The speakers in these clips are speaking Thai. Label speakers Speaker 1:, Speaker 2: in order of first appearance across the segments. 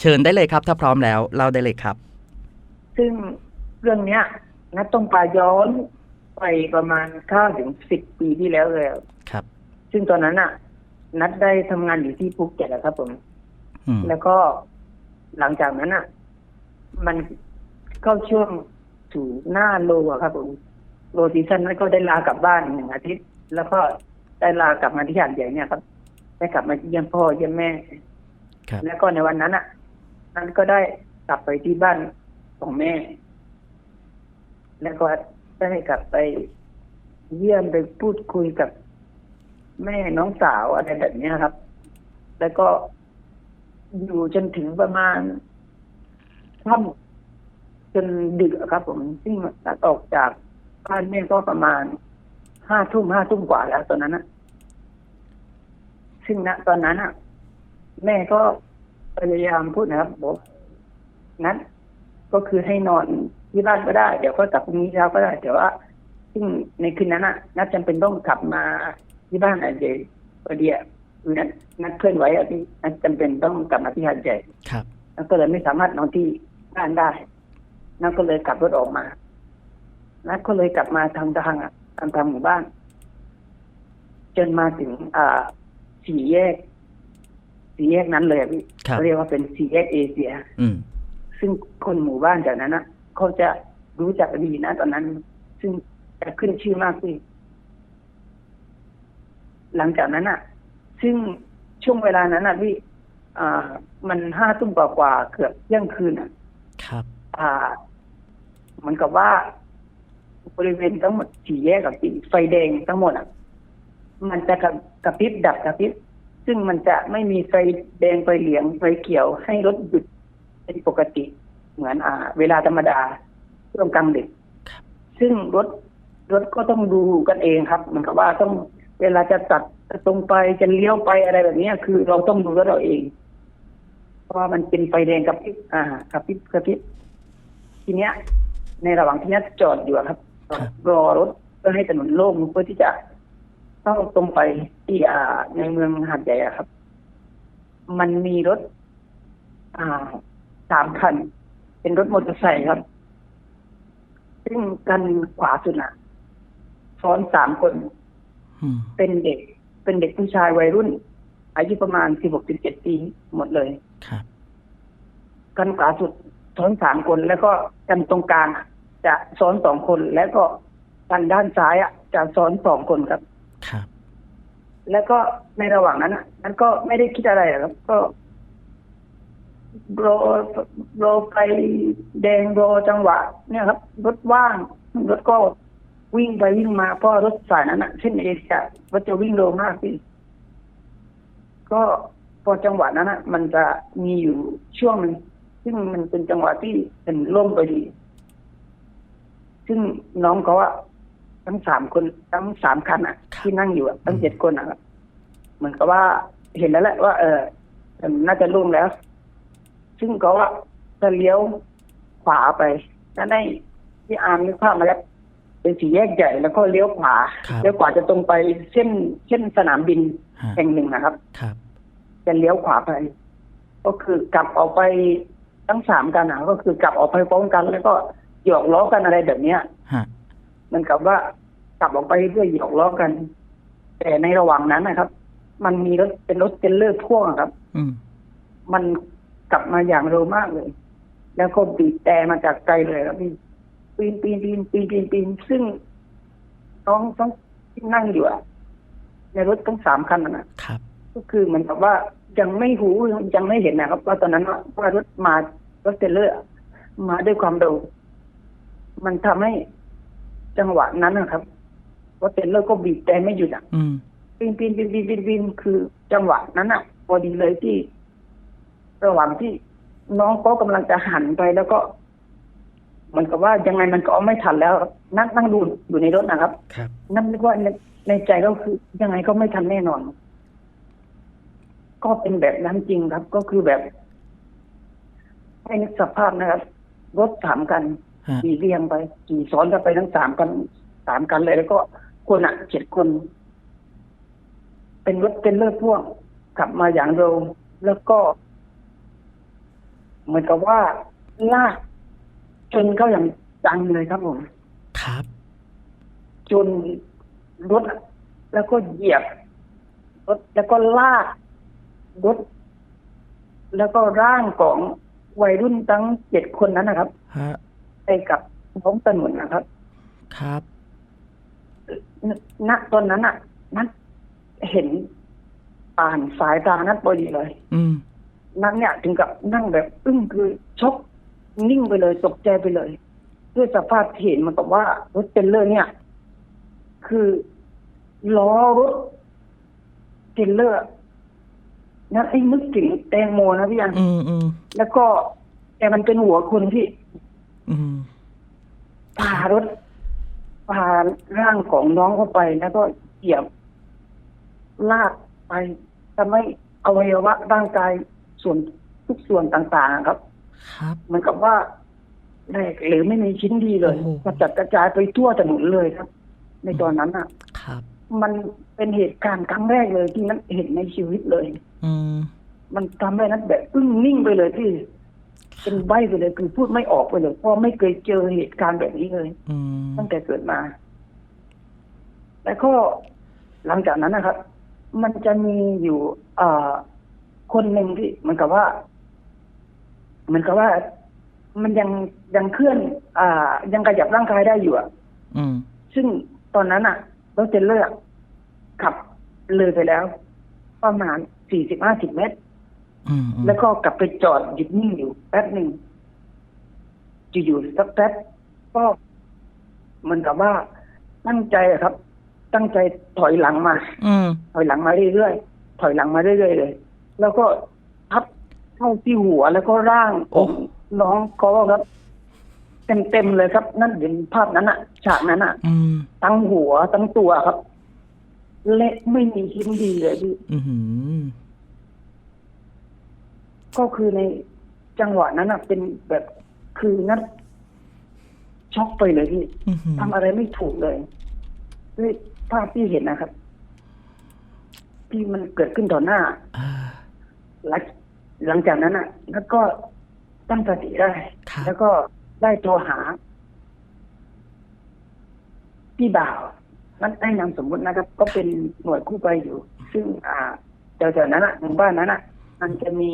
Speaker 1: เชิญได้เลยครับ ถ้าพร้อมแล้วเล่าได้เลยครับ
Speaker 2: ซึ่งเรื่องเนี้ยนัดต้องปาย้อนไปประมาณเก้าถึงสิบปีที่แล้วเลย
Speaker 1: ครับ
Speaker 2: ซึ่งตอนนั้นน่ะ นัดได้ทำงานอยู่ที่ภูเก็ตนะครับผม
Speaker 1: อืม
Speaker 2: แล้วก็หลังจากนั้นอะ มันเข้าช่วงสู่หน้าโลอะครับผมโลซีซั่นนั้นก็ได้ลากลับบ้านหนึ่งอาทิตย์ แล้วก็ได้ลากลับมาที่หาดใหญ่เนี่ยครับ ได้กลับมาเยี่ยมพ่อเยี่ยมแม่
Speaker 1: ครับ
Speaker 2: แล้วก็ในวันนั้นอะ นั้นก็ได้กลับไปที่บ้านของแม่ แล้วก็ได้กลับไปเยี่ยมไปพูดคุยกับแม่น้องสาวอะไรแบบนี้ครับ แล้วก็อยู่จนถึงประมาณค่ำจนดึกครับ ผมซึ่งตัดออกจากบ้านแม่ก็ประมาณห้าทุ่มห้าทุ่มกว่าแล้วตอนนั้นนะซึ่งณตอนนั้นอะแม่ก็ พยายามพูดนะครับบอกนั้น ก็คือให้นอนที่บ้านก็ได้ เดี๋ยวก็กลับพรุ่งนี้เช้าก็ได้แต่ว่าซึ่งในคืนนั้นน่ะนัดจำเป็นต้องกลับมาที่บ้านอาจจะพอดีอะคือนัดนัดเคลื่อนไหวอะที่นัดจำเป็นต้องกลับมาที่หาดใหญ่
Speaker 1: ครับ
Speaker 2: นัดก็เลยไม่สามารถนอนที่บ้านได้นัดก็เลยกลับรถออกมานัดก็เลยกลับมาทางทางอะทางทางหมู่บ้าน จนมาถึง อ่าสี่แยก สี่แยกนั้นเลยอะพี่
Speaker 1: ครับ
Speaker 2: เขาเรียกว่าเป็นสี่แยกเอเชีย
Speaker 1: อืม
Speaker 2: ซึ่งคนหมู่บ้านจากนั้นนะเขาจะรู้จักดีนะตอนนั้น ซึ่งจะขึ้นชื่อมากพี่หลังจากนั้นอะ ซึ่งช่วงเวลานั้นอะพี่อ่า มันห้าทุ่มกว่าๆเกือบเที่ยงคืนอะ
Speaker 1: ครับ
Speaker 2: อ่าเหมือนกับว่าบริเวณทั้งหมดสี่แยกกับสี่ไฟแดงทั้งหมดอะ มันจะกระกระพริบดับกระพริบ ซึ่งมันจะไม่มีไฟแดงไฟเหลืองไฟเขียวให้รถหยุดเป็นปกติเหมือนอ่า เวลาธรรมดาช่วงกลางดึก
Speaker 1: ครับ
Speaker 2: ซึ่งรถรถก็ต้องดูกันเองครับเหมือนกับว่าต้องเวลาจะตัดจะตรงไปจะเลี้ยวไปอะไรแบบเนี้ยคือเราต้องดูรถเราเอง เพราะว่ามันเป็นไฟแดงกับพริบอ่ากระพริบกระพริบทีเนี้ย ในระหว่างที่นัดจอดอยู่อะครับ
Speaker 1: ครับ
Speaker 2: รอรถเพื่อให้ถนนโล่งเพื่อที่จะ เข้าตรงไปที่อ่า ในเมืองหาดใหญ่อะครับ มันมีรถ อ่าสามคัน เป็นรถมอเตอร์ไซค์ครับ ซึ่งกันขวาสุดน่ะซ้อนสามคน
Speaker 1: อืม
Speaker 2: เป็นเด็ก เป็นเด็กผู้ชายวัยรุ่น อายุประมาณสิบหกสิบเจ็ดปีหมดเลย
Speaker 1: ครับ
Speaker 2: กันขวาสุดซ้อนสามคน แล้วก็กันตรงกลางอะจะซ้อนสองคน แล้วก็กันด้านซ้ายอะจะซ้อนสองคนครับ
Speaker 1: ครับ
Speaker 2: แล้วก็ในระหว่างนั้นอะนั้นก็ไม่ได้คิดอะไรหรอกครับก็รอรอไฟแดงรอจังหวะ เนี่ยครับ รถว่าง รถก็วิ่งไปวิ่งมาเพราะรถสายนั้นอะเช่นเอเชียรถจะวิ่งเร็วมากพี่ก็พอจังหวะนั้นอะ มันจะมีอยู่ช่วงหนึ่งซึ่งมันเป็นจังหวะที่เป็นล่มไปดี ซึ่งน้องเขาอะ ทั้งสามคนทั้งสามคันอะ
Speaker 1: ครับ
Speaker 2: ที่นั่งอยู่อะทั้งเจ็ดคนอะครับเหมือนกับว่าเห็นแล้วแหละว่า เออมันน่าจะล่วงแล้ว ซึ่งเขาอะจะเลี้ยวขวาไปนั่นได้ที่อาร์มนึกภาพมาแล้วเป็นสี่แยกใหญ่แล้วก็เลี้ยวขวา
Speaker 1: ครับ
Speaker 2: เลี้ยวขวาจะตรงไปเส้นเส้นสนามบิน
Speaker 1: ฮะ
Speaker 2: แห่งหนึ่งนะครับ
Speaker 1: ครับ
Speaker 2: จะเลี้ยวขวาไป ก็คือกลับออกไปทั้งสามกันนะก็คือกลับออกไปพร้อมกัน แล้วก็หยอกล้อกันอะไรแบบเนี้ย
Speaker 1: ฮะ
Speaker 2: เหมันกับว่ากลับออกไปเพื่อหยอกล้อกัน แต่ในระหว่างนั้นนะครับ มันมีรถเป็นรถเทรลเลอร์พ่วงอะครับ
Speaker 1: อืม
Speaker 2: มันกลับมาอย่างเร็วมากเลย แล้วก็บีบแต่มาจากไกลเลยครับพี่ปีนปีนปีนปีนปีนปีนซึ่งน้องต้องที่นั่งอยู่อะในรถทั้งสามคันนั้นนะ
Speaker 1: ครับ
Speaker 2: ก็คือเหมือนกับว่ายังไม่หูยังไม่เห็นนะครับ ว่าตอนนั้นว่าว่ารถมารถเทรลเลอร์มาด้วยความเร็วมันทำให้ จังหวะนั้นนะครับรถเทรลเลอร์ก็บีบแต่ไม่หยุดอะ
Speaker 1: อืม
Speaker 2: ปีนปีนปีนปีนปีนปีนคือ จังหวะนั้นอะพอดีเลยที่ ระหว่างที่น้องก็กำลังจะหันไปแล้วก็เหมือนกับว่ายังไงมันก็เอาไม่ทันแล้วครับนั่งนั่งดูอยู่ในรถนะครับ
Speaker 1: ครับ
Speaker 2: นั่นนึกว่าในในใจก็คือ ยังไงก็ไม่ทันแน่นอน ก็เป็นแบบนั้นจริงครับ ก็คือแบบให้นึกสภาพนะครับ รถสามกัน
Speaker 1: ฮะ
Speaker 2: ขี่เรียงไปขี่ซ้อนกันไปทั้งสามกันสามกันเลย แล้วก็คนอะเจ็ดคน เป็นรถเป็นเลือดพ่วงขับมาอย่างเร็วแล้วก็ เหมือนกับว่าลากจนเข้าอย่างจังเลยครับผม
Speaker 1: ครับ
Speaker 2: จนรถอะแล้วก็เหยียบรถแล้วก็ลากรถแล้วก็ร่างของวัยรุ่นทั้งเจ็ดคนนั้นนะครับ
Speaker 1: ฮะ
Speaker 2: ไปกับท้องถนนนะครับ
Speaker 1: ครับ
Speaker 2: ณณตอนนั้นอะนัดเห็นอ่านสายตานัดพอดีเลย
Speaker 1: อืม
Speaker 2: นัดเนี่ยถึงกับนั่งแบบอึ้งคือช็อกนิ่งไปเลยตกใจไปเลย ด้วยสภาพที่เห็นมันกับว่ารถเทรลเลอร์เนี่ย คือล้อรถเทรลเลอร์นั่นไอ้นึกถึงแตงโมนะพี่อัน
Speaker 1: อืมอืม
Speaker 2: แล้วก็แต่มันเป็นหัวคนที่
Speaker 1: อืม
Speaker 2: พารถพาร่างของน้องเข้าไปแล้วก็เหยียบลากไปทำให้อวัยวะร่างกายส่วนทุกส่วนต่างๆครับ
Speaker 1: ครับ
Speaker 2: เหมือนกับว่าแหลกหรือไม่มีชิ้นดีเลย
Speaker 1: โอ้โห
Speaker 2: กระจัดกระจายไปทั่วถนนเลยครับ ในตอนนั้นอะ
Speaker 1: ครับ
Speaker 2: มันเป็นเหตุการณ์ครั้งแรกเลยที่นัทเห็นในชีวิตเลย
Speaker 1: อืม
Speaker 2: มันทำให้นัทแบบอึ้งนิ่งไปเลยที่ เป็นใบไปเลยคือพูดไม่ออกไปเลยเพราะไม่เคยเจอเหตุการณ์แบบนี้เลย
Speaker 1: อืม
Speaker 2: ตั้งแต่เกิดมา แล้วก็หลังจากนั้นนะครับ มันจะมีอยู่เอ่อคนหนึ่งที่เหมือนกับว่าเหมือนกับว่ามันยังยังเคลื่อน อ่า ยังขยับร่างกายได้อยู่อะ
Speaker 1: อืม
Speaker 2: ซึ่งตอนนั้นอะรถเทรลเลอร์อะขับเลยไปแล้ว ประมาณสี่สิบห้าสิบเมตร
Speaker 1: อืมอืม
Speaker 2: แล้วก็กลับไปจอดหยุดนิ่งอยู่แป๊บหนึ่งอยู่ๆสักแป๊บก็เหมือนกับว่าตั้งใจอะครับ ตั้งใจถอยหลังมา
Speaker 1: อืม
Speaker 2: ถอยหลังมาเรื่อยๆถอยหลังมาเรื่อยๆเลย แล้วก็ทับเข้าที่หัวแล้วก็ร่างของน้องก็ครับเต็มๆเลยครับ นั่นเห็นภาพนั้นอะฉากนั้นอะ
Speaker 1: อืม
Speaker 2: ทั้งหัวทั้งตัวครับ เละไม่มีชิ้นดีเลยพี่
Speaker 1: อืม
Speaker 2: ก็คือในจังหวะนั้นอะเป็นแบบคือนัดช็อกไปเลยพี่
Speaker 1: อืม
Speaker 2: ทำอะไรไม่ถูกเลยด้วยภาพที่เห็นนะครับ ที่มันเกิดขึ้นต่อหน้า
Speaker 1: อ่า
Speaker 2: หลังหลังจากนั้นอะ แล้วก็ตั้งสติได้
Speaker 1: ครับ
Speaker 2: แล้วก็ได้โทรหา พี่บ่าวนั้นให้นามสมมตินะครับ ก็เป็นหน่วยกู้ภัยอยู่ ซึ่ง อ่าแถวๆนั้นอะหมู่บ้านนั้นอะ มันจะมี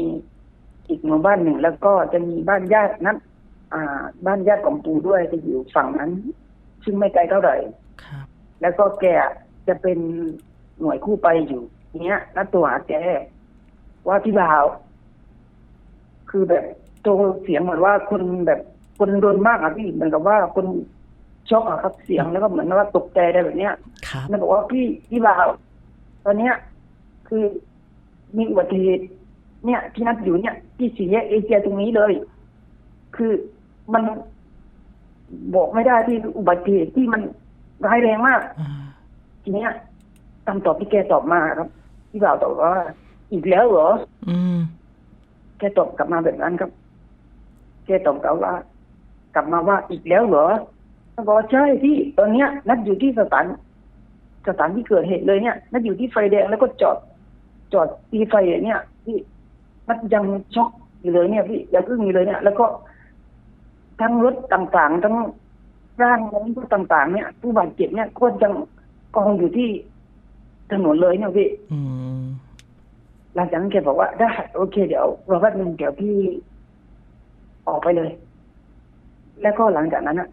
Speaker 2: อีกหมู่บ้านหนึ่ง แล้วก็จะมีบ้านญาตินั้นอ่า บ้านญาติของปู่ด้วยจะอยู่ฝั่งนั้น ซึ่งไม่ไกลเท่าไหร่
Speaker 1: ครับ
Speaker 2: แล้วก็แกจะเป็นหน่วยคู่ไปอยู่เนี้ยนัดตัวหาแกว่าพี่บ่าว คือแบบโตเสียงเหมือนว่าคนแบบคนโดนมากอะพี่เหมือนกับว่าคนช็อกอะครับเสียงแล้วก็เหมือนว่าตกใจอะไรแบบเนี้ย
Speaker 1: ครับ
Speaker 2: มันบอกว่าพี่พี่บ่าว ตอนเนี้ย คือมีอุบัติเหตุ เนี่ย ที่นัดอยู่เนี่ยที่สี่แยกเอเชียตรงนี้เลย คือมันบอกไม่ได้ที่อุบัติเหตุที่มันร้ายแรงมาก
Speaker 1: อ่า
Speaker 2: ทีเนี้ยคำตอบที่แกตอบมาครับพี่บ่าวตอบว่า อีกแล้วเหรอ
Speaker 1: อืม
Speaker 2: แกตอบกลับมาแบบนั้นครับ แกตอบกลับว่า กลับมาว่าอีกแล้วเหรอเขาบอกว่าใช่ที่ตอนเนี้ย นัดอยู่ที่สถานสถานที่เกิดเหตุเลยเนี่ย นัดอยู่ที่ไฟแดงแล้วก็จอด จอดตีไฟเนี่ย พี่นัดยังช็อกอยู่เลยเนี่ยพี่ยังอึ้งอยู่เลยเนี่ย แล้วก็ทั้งรถต่างๆ ทั้งร่างของผู้ต่างๆ เนี่ยผู้บาดเจ็บเนี่ยก็ยังกองอยู่ที่ถนนเลยเนี่ยพี่
Speaker 1: อืม
Speaker 2: หลังจากนั้นแกบอกว่าได้โอเค เดี๋ยวรอแป๊บนึงเดี๋ยวพี่ออกไปเลย แล้วก็หลังจากนั้นอะ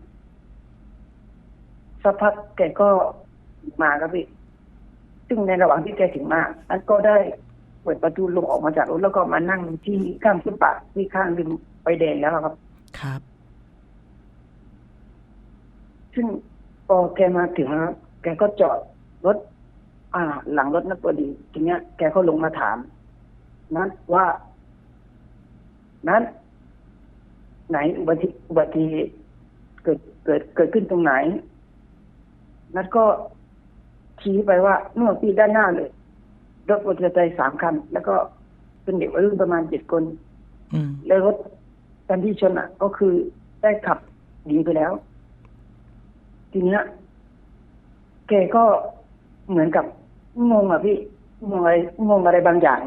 Speaker 2: สักพักแกก็มาครับพี่ ซึ่งในระหว่างที่แกถึงมานั้นก็ได้ เปิดประตูลงออกมาจากรถแล้วก็มานั่งที่ข้างฟุตบาทที่ข้างริมไฟแดงแล้วครับ
Speaker 1: ครับ
Speaker 2: ซึ่งพอแกมาถึงนะครับแกก็จอดรถ อ่า หลังรถนักพอดี ทีเนี้ยแกก็ลงมาถาม นั้นว่า นั้น ไหนอุบัติอุบัติเหตุเกิดเกิดเกิดขึ้นตรงไหน นัดก็ชี้ไปว่าเมื่อพี่ด้านหน้าเลย รถมอเตอร์ไซค์สามคัน แล้วก็เป็นเด็กวัยรุ่นประมาณเจ็ดคน
Speaker 1: อืม
Speaker 2: แล้วรถคันที่ชนอะ ก็คือได้ขับหนีไปแล้ว ทีเนี้ยแกก็เหมือนกับงงอะพี่งงอะไรงงอะไรบางอย่าง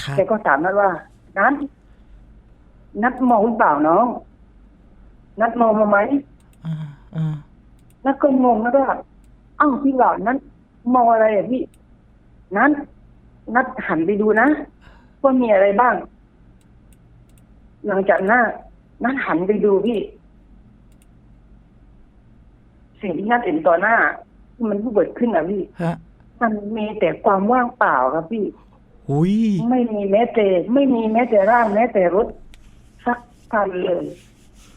Speaker 1: ครับ
Speaker 2: แกก็ถามนัดว่า นั้นนัดมองหรือเปล่าน้อง นัดมองมาไหม
Speaker 1: อ่าอ่า
Speaker 2: นัดก็งงนะว่าอ้าวพี่บ่าวนั้นมองอะไรอะพี่ นั้น นัดหันไปดูนะว่ามีอะไรบ้าง หลังจากนั้นนัดหันไปดูพี่ สิ่งที่นัดเห็นต่อหน้าที่มันเกิดขึ้นอะพี่
Speaker 1: ฮะ
Speaker 2: มันมีแต่ความว่างเปล่าครับพี่
Speaker 1: หุย
Speaker 2: ไม่มีแม้แต่ไม่มีแม้แต่ร่างแม้แต่รถสักคันเลย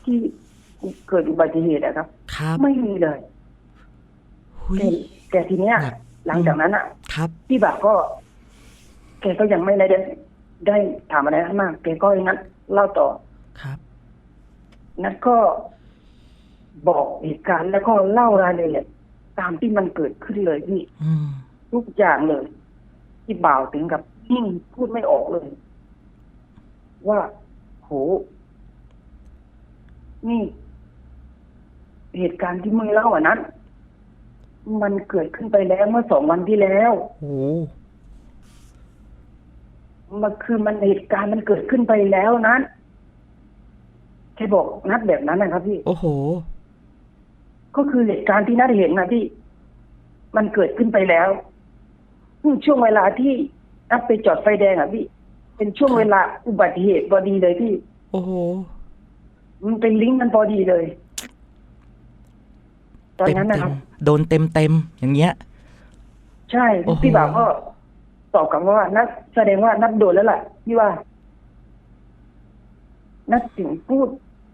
Speaker 2: ที่เกิดอุบัติเหตุนะครับ
Speaker 1: ครับ
Speaker 2: ไม่มีเลย
Speaker 1: หุย
Speaker 2: แต่แต่ทีเนี้ย
Speaker 1: หนัก
Speaker 2: หลังจากนั้นอะ
Speaker 1: ครับ
Speaker 2: พี่บ่าวก็ แกก็ยังไม่ได้ได้ถามอะไรมากแกก็อย่างนั้นเล่าต่อ
Speaker 1: ครับ
Speaker 2: นัดก็บอกเหตุการณ์แล้วก็เล่ารายละเอียดตามที่มันเกิดขึ้นเลยพี่
Speaker 1: อืม
Speaker 2: ทุกอย่างเลย ที่บ่าวถึงกับนิ่งพูดไม่ออกเลย ว่าโหนี่ เหตุการณ์ที่มึงเล่าอะนั้น มันเกิดขึ้นไปแล้วเมื่อสองวันที่แล้ว
Speaker 1: โอ้
Speaker 2: มันคือมันเหตุการณ์มันเกิดขึ้นไปแล้วนั้นแค่บอกนัดแบบนั้นนะครับพี่
Speaker 1: โอ้โห
Speaker 2: ก็คือเหตุการณ์ที่นัดเห็นนะที่ มันเกิดขึ้นไปแล้วอืมช่วงเวลาที่นัดไปจอดไฟแดงอะพี่ เป็นช่วงเวลาอุบัติเหตุพอดีเลยพี่
Speaker 1: โอ้โห
Speaker 2: มันเป็นลิงก์กันพอดีเลย ตอน
Speaker 1: เต็ม
Speaker 2: นั้น
Speaker 1: เต็
Speaker 2: นะครับ
Speaker 1: มโดนเต็มเต็มอย่างเงี้ย
Speaker 2: ใช่
Speaker 1: โอ้โห
Speaker 2: พี่บ่าวก็ ตอบกลับมาว่านัดแสดงว่านัดโดนแล้วแหละพี่ว่า นัดถึงพูด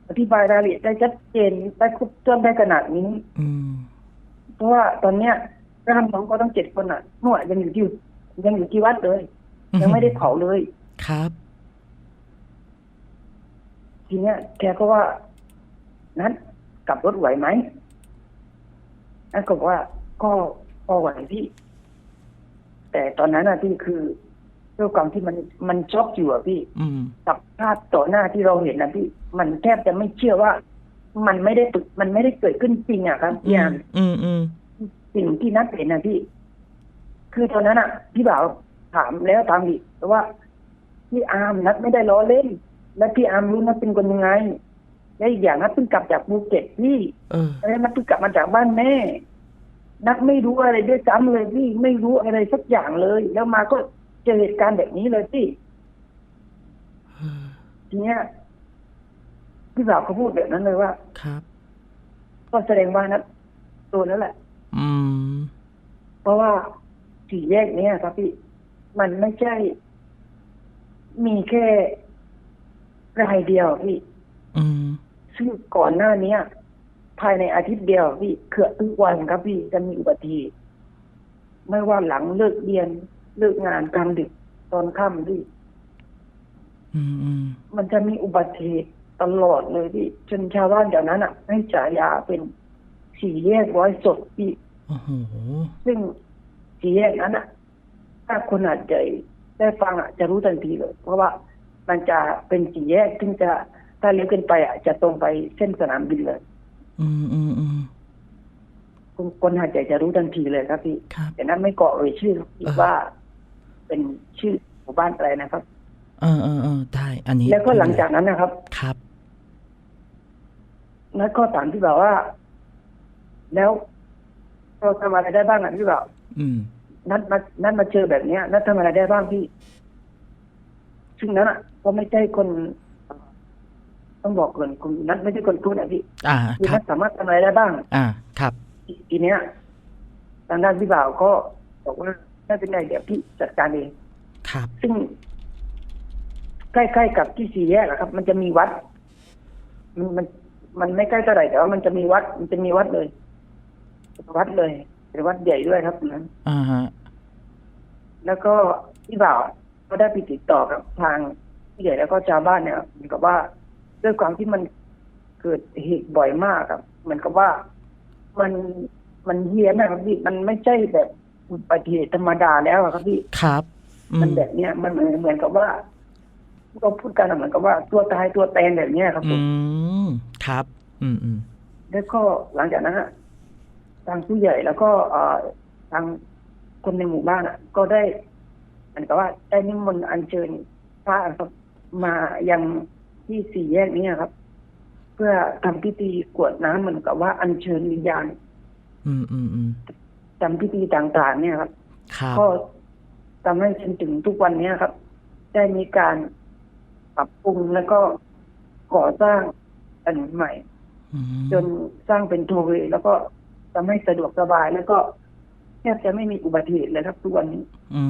Speaker 2: อธิบายรายละเอียดได้ชัดเจนได้ครบถ้วนได้ขนาดนี้
Speaker 1: อืม
Speaker 2: เพราะว่าตอนเนี้ยร่างน้องก็ต้องเจ็ดคนอะนวดยังอยู่ที่ยังอยู่ที่วัดเลย ยังไม่ได้เผาเลย
Speaker 1: ครับ
Speaker 2: ทีเนี้ยแกก็ว่า นัดกลับรถไหวไหมนัดก็บอกว่าก็พอไหวพี่ แต่ตอนนั้นอะพี่คือด้วยความที่มันมันช็อกอยู่อะพี่
Speaker 1: อืม
Speaker 2: กับภาพต่อหน้าที่เราเห็นนะพี่ มันแทบจะไม่เชื่อว่า มันไม่ได้ตึกมันไม่ได้เกิดขึ้นจริงอะครับพี่อาม
Speaker 1: อืมอืม
Speaker 2: สิ่งที่นัดเห็นนะพี่ คือตอนนั้นอะพี่บ่าวถามแล้วถามอีกว่าพี่อาร์มนัดไม่ได้ล้อเล่น และพี่อาร์มรู้นัดเป็นคนยังไงและอีกอย่างนัดเพิ่งกลับจากภูเก็ตพี่
Speaker 1: เออ
Speaker 2: แล้วนัดเพิ่งกลับมาจากบ้านแม่ นัดไม่รู้อะไรด้วยซ้ำเลยพี่ไม่รู้อะไรสักอย่างเลย แล้วมาก็เจอเหตุการณ์แบบนี้เลยพี่
Speaker 1: เออ
Speaker 2: ทีเนี้ยพี่บ่าวเขาพูดแบบนั้นเลยว่า
Speaker 1: ครับ
Speaker 2: ก็แสดงว่านัดโดนแล้วแหละ
Speaker 1: อืม
Speaker 2: เพราะว่าสี่แยกเนี้ยครับพี่มันไม่ใช่ มีแค่รายเดียวพี่
Speaker 1: อืม
Speaker 2: ซึ่งก่อนหน้าเนี้ย ภายในอาทิตย์เดียวพี่เกือบทุกวันครับพี่จะมีอุบัติเหตุไม่ว่าหลังเลิกเรียนเลิกงานกลางดึกตอนค่ำพี่
Speaker 1: อืมอืม
Speaker 2: มันจะมีอุบัติเหตุตลอดเลยพี่จนชาวบ้านเดี๋ยวนั้นอะ ให้ฉายาเป็นสี่แยกร้อยศพพี่
Speaker 1: โอ้โห
Speaker 2: ซึ่งสี่แยกนั้นอะ ถ้าคนอาจจะได้ฟังอะ จะรู้ทันทีเลย เพราะว่ามันจะเป็นสี่แยกซึ่งจะถ้าเลี้ยวขึ้นไปอะจะตรงไปเส้นสนามบินเลย
Speaker 1: อืมอืมอืม
Speaker 2: คนคนอาจจะจะรู้ทันทีเลยครับพี่
Speaker 1: ครับ
Speaker 2: แต่นั้นไม่เกาะเอ่ยชื่อพี่
Speaker 1: เออ
Speaker 2: ว่า เป็นชื่อหมู่บ้านอะไรนะครับ
Speaker 1: เออเออเออได้ อันนี้
Speaker 2: แล้วก็หลังจากนั้นนะครับ
Speaker 1: ครับ
Speaker 2: นัดก็ถามพี่บ่าวว่า แล้วเราทำอะไรได้บ้างอะพี่บ่าว
Speaker 1: อืม
Speaker 2: นัดมานัดมาเจอแบบเนี้ยนัดทำอะไรได้บ้างพี่ ซึ่งนั้นอะ ก็ไม่ใช่คน ต้องบอกก่อนคุณนัดไม่ใช่คนพูดอะพี่
Speaker 1: อ่า
Speaker 2: คือ
Speaker 1: ครั
Speaker 2: นั
Speaker 1: บ
Speaker 2: ดสามารถทำอะไรได้บ้าง
Speaker 1: อ่าครับ
Speaker 2: ทีทีเนี้ยทางด้านพี่บ่าวก็บอกว่าไม่เป็นไรเดี๋ยวพี่จัดการเอง
Speaker 1: ครับ
Speaker 2: ซึ่ง ใกล้ๆกับที่สี่แยกอะครับ มันจะมีวัด มันมันมันไม่ใกล้เท่าไหร่แต่ว่ามันจะมีวัด มันจะมีวัดเลยวัดเลยเป็นวัดใหญ่ด้วยครับตรงนั้น
Speaker 1: อ่าฮะ
Speaker 2: แล้วก็พี่บ่าวก็ได้ไปติดต่อกับทางผู้ใหญ่แล้วก็ชาวบ้านเนี่ยเหมือนกับว่า ด้วยความที่มันเกิดเหตุบ่อยมากครับเหมือนกับว่ามันมันเฮี้ยนนะครับพี่มันไม่ใช่แบบอุบัติเหตุธรรมดาแล้วอะครับพี่
Speaker 1: ครับอื
Speaker 2: มันแบบเนี้ยมันเหมือนเหมือนกับว่าก็พูดกันอะเหมือนกับว่าตัวตายตัวแตนแบบเนี้ยครับผ
Speaker 1: อื
Speaker 2: ม
Speaker 1: มครับ อืมอืม
Speaker 2: แล้วก็หลังจากนั้นอะทางผู้ใหญ่แล้วก็เอ่อทางคนในหมู่บ้านอะก็ได้เหมือนกับว่าได้นิมนต์อัญเชิญพระครับมายัง ที่สี่แยกนี้ครับ เพื่อทำพิธีกรวดน้ำเหมือนกับว่าอัญเชิญวิญญาณ
Speaker 1: อืมอืมอืม
Speaker 2: ทำพิธีต่างๆ เนี่ยครับ
Speaker 1: ครับ
Speaker 2: ก็ทำให้จนถึงทุกวันเนี้ยครับ ได้มีการปรับปรุงแล้วก็ก่อสร้างถนนใหม่
Speaker 1: อืม
Speaker 2: จนสร้างเป็นโทเวย์แล้วก็ทำให้สะดวกสบายแล้วก็แทบจะไม่มีอุบัติเหตุเลยครับทุกวันนี้
Speaker 1: อื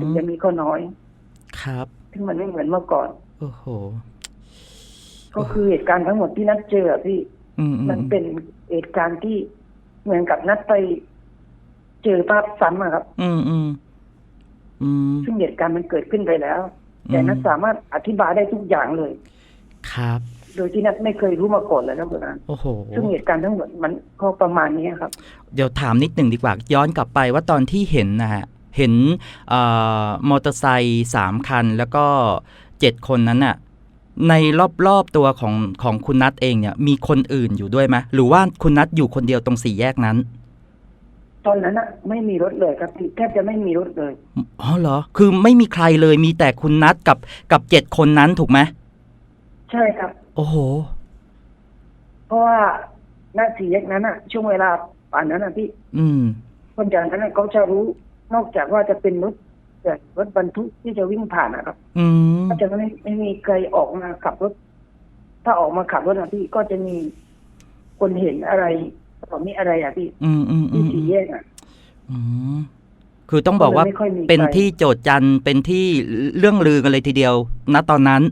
Speaker 2: ถึง
Speaker 1: ม
Speaker 2: จะมีก็น้อย
Speaker 1: ครับ
Speaker 2: ซึ่งมันไม่เหมือนเมื่อก่อน
Speaker 1: โอ้โห
Speaker 2: ก็คือเหตุการณ์ทั้งหมดที่นัดเจออะพี่
Speaker 1: อืมอืม
Speaker 2: มันเป็นเหตุการณ์ที่เหมือนกับนัดไปเจอภาพซ้ำอะครับ
Speaker 1: อืมอืมอืม
Speaker 2: ซึ่งเหตุการณ์มันเกิดขึ้นไปแล้ว แต่นัดสามารถอธิบายได้ทุกอย่างเลย
Speaker 1: ครับ
Speaker 2: โดยที่นัดไม่เคยรู้มาก่อนเลยครับคุณอา
Speaker 1: โอ้โห
Speaker 2: ซึ่งเหตุการณ์ทั้งหมดมันก็ประมาณนี้ครับ
Speaker 1: เดี๋ยวถามนิดหนึ่งดีกว่า ย้อนกลับไปว่าตอนที่เห็นนะฮะ เห็นเอ่อมอเตอร์ไซค์สามคันแล้วก็เจ็ดคนนั้นน่ะ ในรอบๆตัวของของคุณนัทเองเนี่ย มีคนอื่นอยู่ด้วยไหมหรือว่าคุณนัทอยู่คนเดียวตรงสี่แยกนั้น
Speaker 2: ตอนนั้นอะไม่มีรถเลยครับพี่แทบจะไม่มีรถเลย
Speaker 1: อ๋อเหรอ คือไม่มีใครเลยมีแต่คุณนัทกับกับเจ็ดคนนั้นถูกไหม
Speaker 2: ใช่ครับ
Speaker 1: โอ้โห
Speaker 2: เพราะว่าหน้าสี่แยกนั้นอะช่วงเวลาป่านนั้นอะพี่
Speaker 1: อืม
Speaker 2: คนจากนั้นอะเขาจะรู้นอกจากว่าจะเป็นรถ แต่รถบรรทุกที่จะวิ่งผ่านนะครับ
Speaker 1: อืม
Speaker 2: ก็จะไม่ไม่มีใครออกมาขับรถ ถ้าออกมาขับรถอะพี่ก็จะมีคนเห็นอะไรต่อมีอะไรอะพี่
Speaker 1: อืมอืมอื
Speaker 2: ที่
Speaker 1: ม
Speaker 2: สี่แยกอะ
Speaker 1: อืมคือต้องบอกว่า
Speaker 2: ไม่ค่อยมี
Speaker 1: เป็น
Speaker 2: ใคร
Speaker 1: ที่โจทย์จันทร์เป็นที่เรื่องลือกันเลยทีเดียว ณตอนนั้น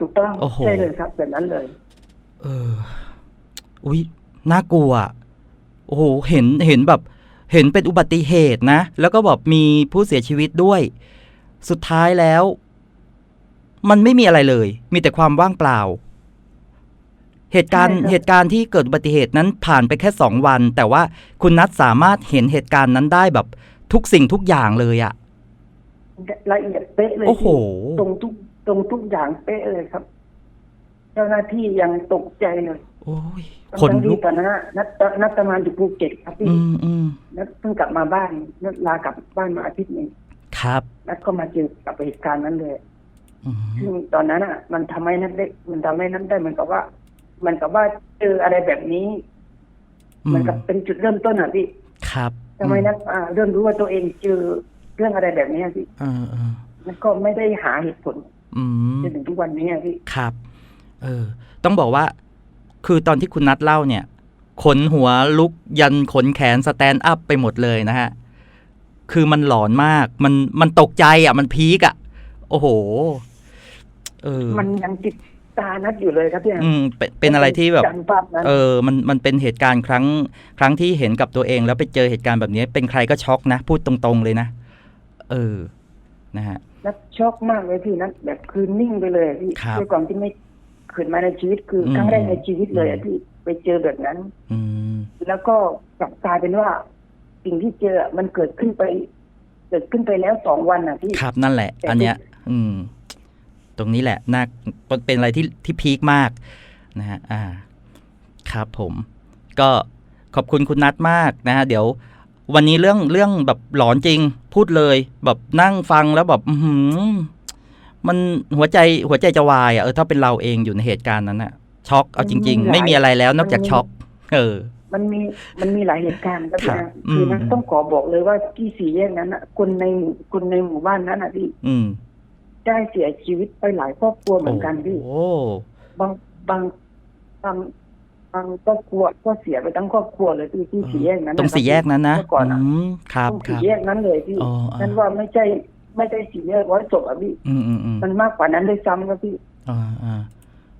Speaker 2: ถูกต้อง
Speaker 1: โอ้โห
Speaker 2: ใช่เลยครับ แบบนั้นเลย
Speaker 1: เออ อุ้ยน่ากลัวอะโอ้โห เห็น เห็นแบบ เห็นเป็นอุบัติเหตุนะ แล้วก็แบบมีผู้เสียชีวิตด้วย สุดท้ายแล้ว มันไม่มีอะไรเลย มีแต่ความว่างเปล่า เหตุการณ์
Speaker 2: ใช่ครับ
Speaker 1: เหตุการณ์ที่เกิดอุบัติเหตุนั้นผ่านไปแค่สองวัน แต่ว่าคุณนัทสามารถเห็นเหตุการณ์นั้นได้แบบทุกสิ่งทุกอย่างเลยอะ
Speaker 2: ละเอียดเป๊ะเลย
Speaker 1: โอ้โห
Speaker 2: พี่ตรงทุกตรงทุกอย่างเป๊ะเลยครับ เจ้าหน้าที่ยังตกใจเลย
Speaker 1: โอ้ยข
Speaker 2: ทั้
Speaker 1: น
Speaker 2: งๆ
Speaker 1: ลุ
Speaker 2: ที่
Speaker 1: ก
Speaker 2: ตอนนั้นอะนัดนัดทำงานอยู่ภูเก็ตครับพี่
Speaker 1: อืมอืม
Speaker 2: นัดเพิ่งกลับมาบ้านนัดลากลับบ้านมาอาทิตย์หนึง
Speaker 1: ครับ
Speaker 2: นัดก็มาเจอกับเหตุการณ์นั้นเลย
Speaker 1: อืม
Speaker 2: ซึ่งตอนนั้นอะ มันทำให้นัดได้ มันทำให้นัดได้เหมือนกับว่า มันกับว่าเจออะไรแบบนี้เหมือนกับเป็นจุดเริ่มต้นอะพี่
Speaker 1: ครับ
Speaker 2: ทำไมนัดอ่าเริ่มรู้ว่าตัวเองเจอเรื่องอะไรแบบนี้อะพี่
Speaker 1: เออเออ
Speaker 2: มันก็ไม่ได้หาเหตุผล
Speaker 1: อืม
Speaker 2: จนถึงทุกวันนี้อะพี่
Speaker 1: ครับ เออ ต้องบอกว่า คือตอนที่คุณนัดเล่าเนี่ย ขนหัวลุกยันขนแขนสแตนด์อัพไปหมดเลยนะฮะ คือมันหลอนมาก มันมันตกใจอะ มันพีกอะ โอ้โห เออ
Speaker 2: มันยังติดตานัดอยู่เลยครับพี่
Speaker 1: อืมเป็นเป็นอะไรที่แบบ
Speaker 2: จำภาพนั้น
Speaker 1: เออ มันมันเป็นเหตุการณ์ครั้ง ครั้งที่เห็นกับตัวเอง แล้วไปเจอเหตุการณ์แบบนี้ เป็นใครก็ช็อกนะ พูดตรงๆเลยนะ เออ นะฮะ
Speaker 2: นัดช็อกมากเลยพี่นัดแบบคือนิ่งไปเลยอะพี่
Speaker 1: ครับ
Speaker 2: ด้วยความที่ไม่ เคยมาในชีวิตคืออ
Speaker 1: ม
Speaker 2: ครั้งแรกในชีวิตเลยอะพี่ไปเจอแบบนั้น
Speaker 1: อืม
Speaker 2: แล้วก็กลับกลายเป็นว่า สิ่งที่เจอมันเกิดขึ้นไป เกิดขึ้นไปแล้วสองวันอะพี่
Speaker 1: ครับนั่นแหละ
Speaker 2: แต่
Speaker 1: อันเนี้ย อืม ตรงนี้แหละน่าเป็นอะไรที่ที่พีคมากนะฮะอ่า ครับผม ก็ขอบคุณคุณนัทมากนะฮะเดี๋ยววันนี้เรื่องเรื่องแบบหลอนจริง พูดเลย แบบนั่งฟังแล้วแบบ อือหือ มันหัวใจหัวใจจะวายอะเออถ้าเป็นเราเองอยู่ในเหตุการณ์นั้นอะช็อกเอาจริง ๆ ไม่มีอะไรแล้วนอกจากช็อกเออ
Speaker 2: มันมีมันมีหลายเหตุการณ์ครับ
Speaker 1: ครับ
Speaker 2: นะคืออ
Speaker 1: ม
Speaker 2: นั้นต้องขอบอกเลยว่าที่สี่แยกนั้นอะคนในหมู่คนในหมู่บ้านนั้นอะพี่
Speaker 1: อืม
Speaker 2: ได้เสียชีวิตไปหลายครอบครัวเหมือนกันพี่
Speaker 1: โอ้
Speaker 2: บางบางบางบางครอบครัวก็เสียไปทั้งครอบครัวเลยที่ที่สี่แยกนั้น
Speaker 1: ตรงสี่แยกนั้นนะ
Speaker 2: เมื่อก่อนอะ
Speaker 1: อืมครับ
Speaker 2: ตรง
Speaker 1: ค
Speaker 2: สี่
Speaker 1: รับ
Speaker 2: แยกนั้นเลยพี่
Speaker 1: อ๋ออ่า
Speaker 2: นั่นว่าไม่ใช่ ไม่ใช่สี่แยกร้อยศพอะพี่
Speaker 1: อืมอืมอืม
Speaker 2: มันมากกว่านั้นด้วยซ้ำครับพี่
Speaker 1: อ่าอ่า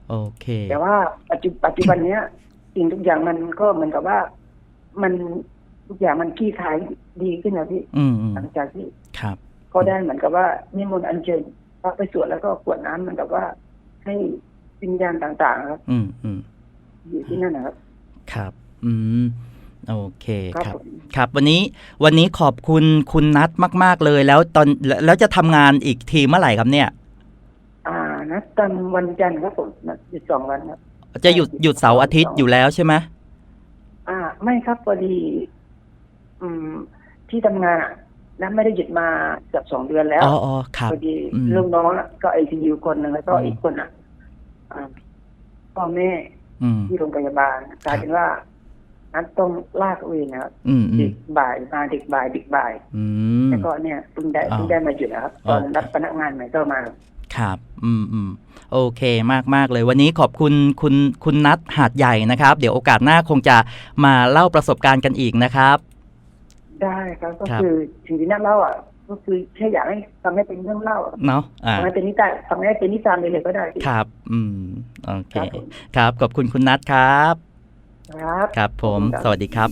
Speaker 1: โอเค
Speaker 2: แต่ว่าปัจจุปัจจุบันเนี้ยสิ่งทุกอย่างมันก็เหมือนกับว่า มันทุกอย่างมันคลี่คลายดีขึ้นนะพี่
Speaker 1: อืมอืม
Speaker 2: หลังจากที่
Speaker 1: ครับ
Speaker 2: ก็ได้เหมือนกับว่านิมนต์อัญเชิญพระไปสวดแล้วก็กรวดน้ำเหมือนกับว่า ให้วิญญาณต่างๆ ครับ
Speaker 1: อืมอืม
Speaker 2: อยู่ที่นั่นนะครับ
Speaker 1: ครับ อืม โอเค
Speaker 2: ครับ
Speaker 1: ครับ
Speaker 2: ผม
Speaker 1: ครับ วันนี้วันนี้ขอบคุณคุณนัทมาก ๆ เลยแล้วตอนแล้วแล้วจะทำงานอีกทีเมื่อไหร่ครับเนี่ย
Speaker 2: อ่านัดตอนวันจันทร์ครับผมนัดหยุดสองวันครับ
Speaker 1: จะหยุดหยุดเสาร์อาทิตย์อยู่แล้วใช่ไหม
Speaker 2: อ่า ไม่ครับพอดี อืม ที่ทำงานอะแล้วไม่ได้หยุดมาเกือบสองเดือนแล้ว
Speaker 1: อ๋ออ๋อครับ
Speaker 2: พอดี
Speaker 1: อืม
Speaker 2: ลูกน้องอะก็ไอซียูคนหนึ่งแล้วก็
Speaker 1: อืม
Speaker 2: อีกคนอะพ่อแม่
Speaker 1: อืม
Speaker 2: ที่โรงพยาบาลกลายเป็นว่า นัดต้องลากเอาเองนะครับ
Speaker 1: อืมอื
Speaker 2: ดึ
Speaker 1: ม
Speaker 2: กบ่ายมาดึกบ่ายดึกบ่าย
Speaker 1: อืม
Speaker 2: แล้วก็เนี่ยเพิ่งได้
Speaker 1: อ๋อ
Speaker 2: เพิ่งได้มาหยุดนะครับ ตอน
Speaker 1: โอเค
Speaker 2: รับพนักงานใหม่ก็มา
Speaker 1: ครับ อืมอืมโอเคมากมากเลย วันนี้ขอบคุณคุณคุณนัทหาดใหญ่นะครับ เดี๋ยวโอกาสหน้าคงจะมาเล่าประสบการณ์กันอีกนะครับ
Speaker 2: ได้ครับก็
Speaker 1: ครับ
Speaker 2: คือสิ่งที่น่าเล่าอะก็คือแค่อยากให้ทำให้เป็นเรื่องเล่าอะ
Speaker 1: เนาะอ่า
Speaker 2: ทำให้เป็นนิทานทำให้เป็นนิทานไปเลยก็ได้พี่
Speaker 1: ครับ อืม โอเค
Speaker 2: ครับผม
Speaker 1: ครับ ขอบคุณคุณนัทครับ
Speaker 2: ครับ
Speaker 1: ครับผม
Speaker 2: ขอบคุณครับ
Speaker 1: สวัสดีครับ